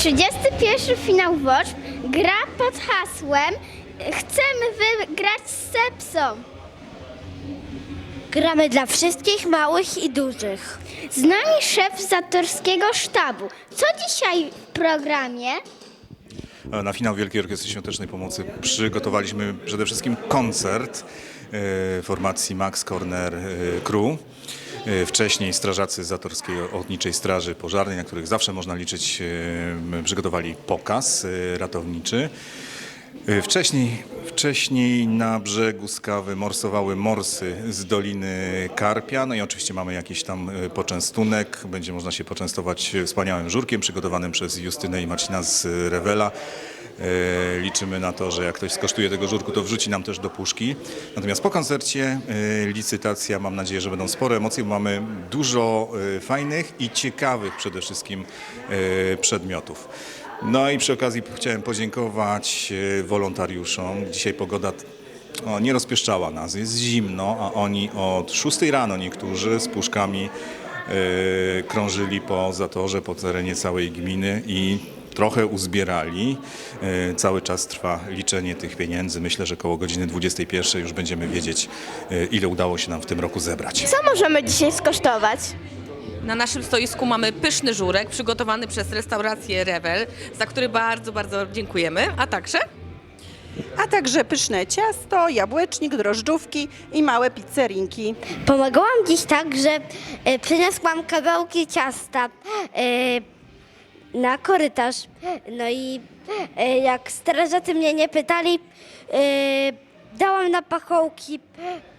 31 finał WOŚP gra pod hasłem Chcemy wygrać z Sepsą. Gramy dla wszystkich małych i dużych. Z nami szef Zatorskiego Sztabu. Co dzisiaj w programie? Na finał Wielkiej Orkiestry Świątecznej Pomocy przygotowaliśmy przede wszystkim koncert e, formacji Max Corner e, Crew. E, Wcześniej strażacy Zatorskiej Ochotniczej Straży Pożarnej, na których zawsze można liczyć, e, przygotowali pokaz e, ratowniczy. Wcześniej, wcześniej na brzegu Skawy morsowały morsy z Doliny Karpia. No i oczywiście mamy jakiś tam poczęstunek. Będzie można się poczęstować wspaniałym żurkiem przygotowanym przez Justynę i Marcina z Rewela. E, Liczymy na to, że jak ktoś skosztuje tego żurku, to wrzuci nam też do puszki. Natomiast po koncercie e, licytacja, mam nadzieję, że będą spore emocje, bo mamy dużo e, fajnych i ciekawych przede wszystkim przedmiotów. No i przy okazji chciałem podziękować wolontariuszom. Dzisiaj pogoda o, nie rozpieszczała nas, jest zimno, a oni od 6 rano niektórzy z puszkami e, krążyli po zatorze, po terenie całej gminy i trochę uzbierali. E, Cały czas trwa liczenie tych pieniędzy. Myślę, że koło godziny 21 już będziemy wiedzieć, e, ile udało się nam w tym roku zebrać. Co możemy dzisiaj skosztować? Na naszym stoisku mamy pyszny żurek przygotowany przez restaurację Rewel, za który bardzo, bardzo dziękujemy, a także a także pyszne ciasto, jabłecznik, drożdżówki i małe pizzerinki. Pomagałam dziś tak, że e, przyniosłam kawałki ciasta e, na korytarz. No i e, jak strażacy mnie nie pytali, e, dałam na pachołki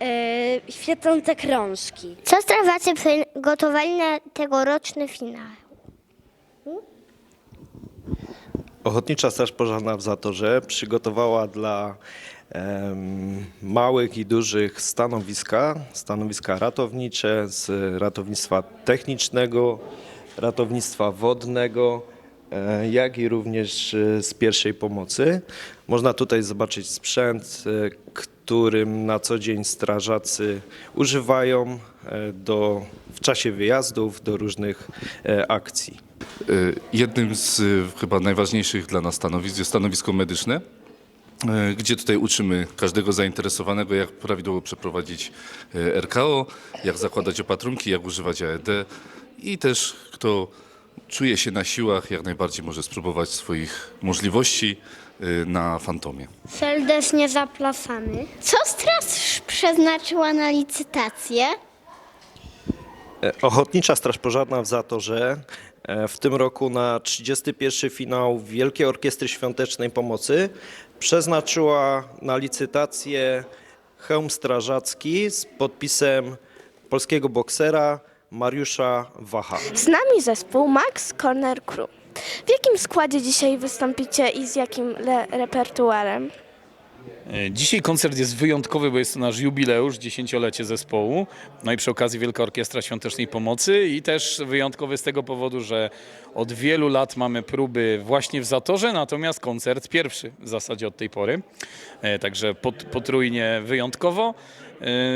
e, świecące krążki. Co strażacy przygotowali na tegoroczny finał? Ochotnicza Straż Pożarna w Zatorze przygotowała dla em, małych i dużych stanowiska, stanowiska ratownicze z ratownictwa technicznego, ratownictwa wodnego, e, jak i również e, z pierwszej pomocy. Można tutaj zobaczyć sprzęt, e, którym na co dzień strażacy używają do, w czasie wyjazdów do różnych akcji. Jednym z chyba najważniejszych dla nas stanowisk jest stanowisko medyczne, gdzie tutaj uczymy każdego zainteresowanego, jak prawidłowo przeprowadzić RKO, jak zakładać opatrunki, jak używać AED i też kto czuje się na siłach, jak najbardziej może spróbować swoich możliwości y, na fantomie. Serdecznie zapraszamy. Co straż przeznaczyła na licytację? E, Ochotnicza Straż Pożarna w Zatorze e, w tym roku na 31 finał Wielkiej Orkiestry Świątecznej Pomocy przeznaczyła na licytację hełm strażacki z podpisem polskiego boksera Mariusza Wacha. Z nami zespół Max Corner Crew. W jakim składzie dzisiaj wystąpicie i z jakim le- repertuarem? E, Dzisiaj koncert jest wyjątkowy, bo jest to nasz jubileusz, dziesięciolecie zespołu. No i przy okazji Wielka Orkiestra Świątecznej Pomocy i też wyjątkowy z tego powodu, że od wielu lat mamy próby właśnie w Zatorze, natomiast koncert pierwszy w zasadzie od tej pory. E, Także pot, potrójnie wyjątkowo.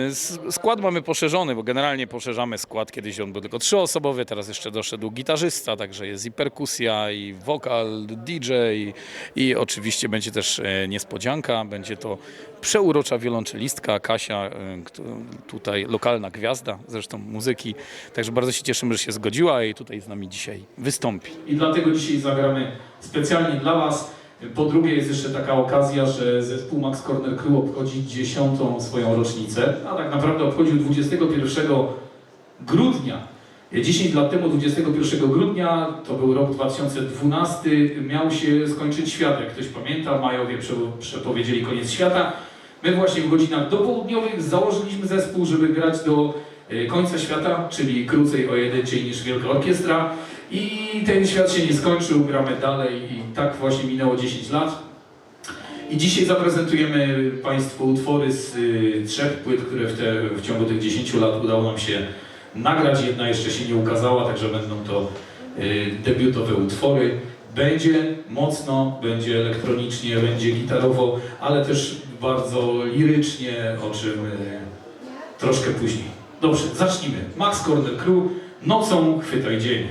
S- Skład mamy poszerzony, bo generalnie poszerzamy skład. Kiedyś on był tylko trzyosobowy, teraz jeszcze doszedł gitarzysta, także jest i perkusja, i wokal, DJ, i, i oczywiście będzie też e, niespodzianka. Będzie to przeurocza wiolonczelistka Kasia, e, tutaj lokalna gwiazda zresztą muzyki. Także bardzo się cieszymy, że się zgodziła i tutaj z nami dzisiaj wystąpi. I dlatego dzisiaj zagramy specjalnie dla Was. Po drugie jest jeszcze taka okazja, że zespół Max Corner Crew obchodzi dziesiątą swoją rocznicę, a tak naprawdę obchodził 21 grudnia. 10 lat temu, 21 grudnia, to był rok 2012, miał się skończyć świat. Jak ktoś pamięta, Majowie prze- przepowiedzieli koniec świata. My właśnie w godzinach dopołudniowych założyliśmy zespół, żeby grać do e, końca świata, czyli krócej o jeden dzień niż Wielka Orkiestra. I ten świat się nie skończył, gramy dalej i tak właśnie minęło 10 lat. I dzisiaj zaprezentujemy Państwu utwory z y, trzech płyt, które w, te, w ciągu tych 10 lat udało nam się nagrać. Jedna jeszcze się nie ukazała, także będą to y, debiutowe utwory. Będzie mocno, będzie elektronicznie, będzie gitarowo, ale też bardzo lirycznie, o czym y, troszkę później. Dobrze, zacznijmy. Max Corner Crew, nocą chwytaj dzień.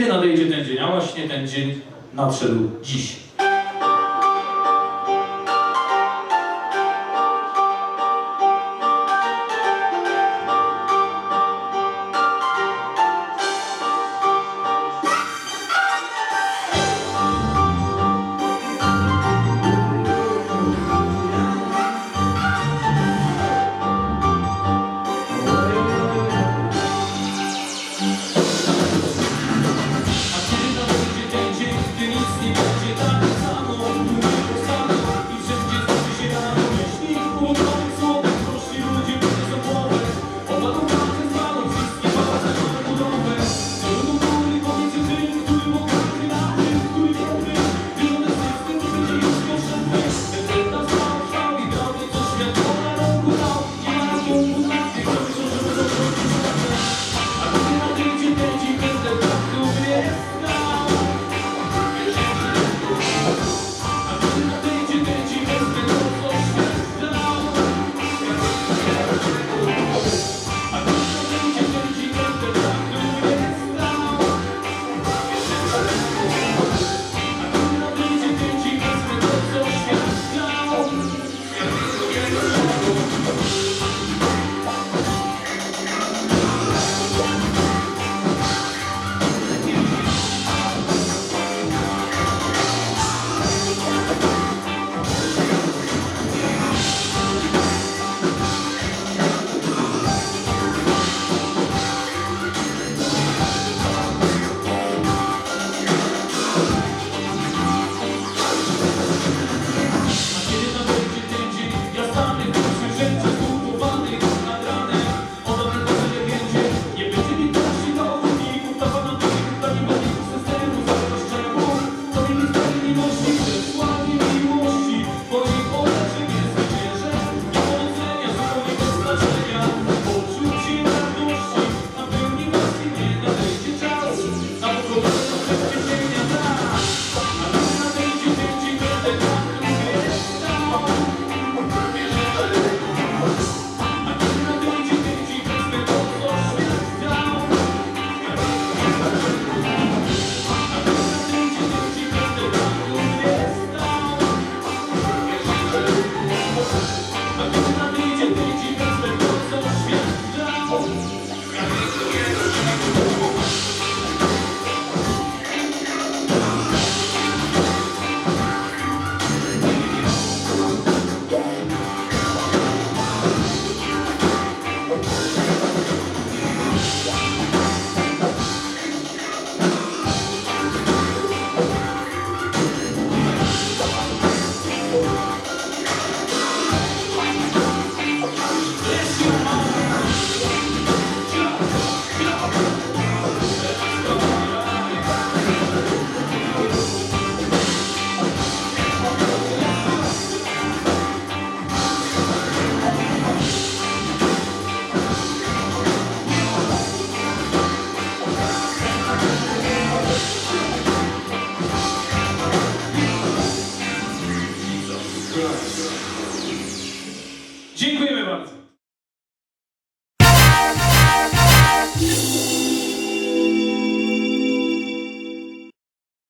Kiedy nadejdzie ten dzień? A właśnie ten dzień nadszedł dziś.